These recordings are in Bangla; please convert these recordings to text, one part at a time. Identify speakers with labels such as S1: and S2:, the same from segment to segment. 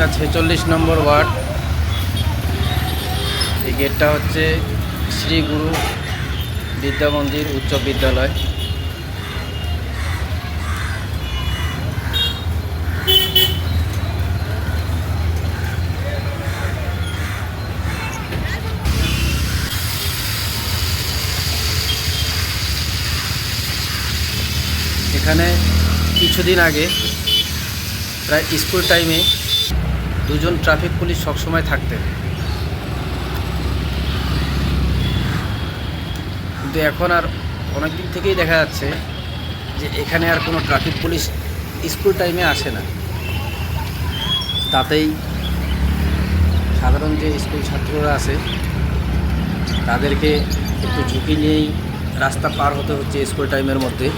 S1: এটা ছেচল্লিশ নম্বর ওয়ার্ড। এই গেটটা হচ্ছে শ্রী গুরু বিদ্যা মন্দির উচ্চ বিদ্যালয়। এখানে কিছুদিন আগে, প্রায় স্কুল টাইমে দুজন ট্রাফিক পুলিশ সবসময় থাকতেন। কিন্তু এখন আর অনেক দিন থেকেই দেখা যাচ্ছে যে এখানে আর কোনো ট্রাফিক পুলিশ স্কুল টাইমে আসে না। তাতেই সাধারণ যে স্কুল ছাত্ররা আছে, তাদেরকে একটু ঝুঁকি নিয়েই রাস্তা পার হতে হচ্ছে স্কুল টাইমের মধ্যে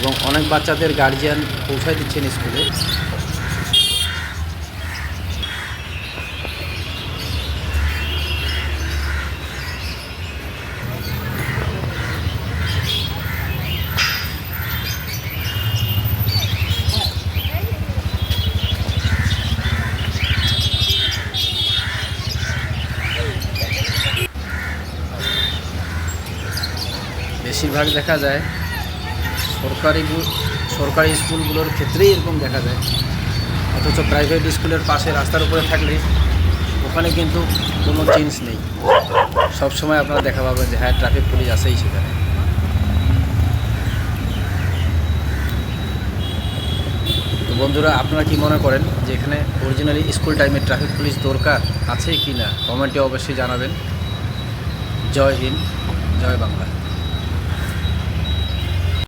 S1: এবং অনেক বাচ্চাদের গার্জিয়ান পৌঁছায় দিচ্ছেন স্কুলে। বেশিরভাগ দেখা যায় সরকারি সরকারি স্কুলগুলোর ক্ষেত্রেই এরকম দেখা যায়। অথচ প্রাইভেট স্কুলের পাশে রাস্তার উপরে থাকলে ওখানে কিন্তু কোনো চেঞ্জ নেই। সবসময় আপনারা দেখা পাবেন যে হ্যাঁ ট্রাফিক পুলিশ আছেই সেখানে। তো বন্ধুরা, আপনারা কি মনে করেন যে এখানে অরিজিনালি স্কুল টাইমে ট্রাফিক পুলিশ দরকার আছে কি না কমেন্টে অবশ্যই জানাবেন। জয় হিন্দ, জয় বাংলা।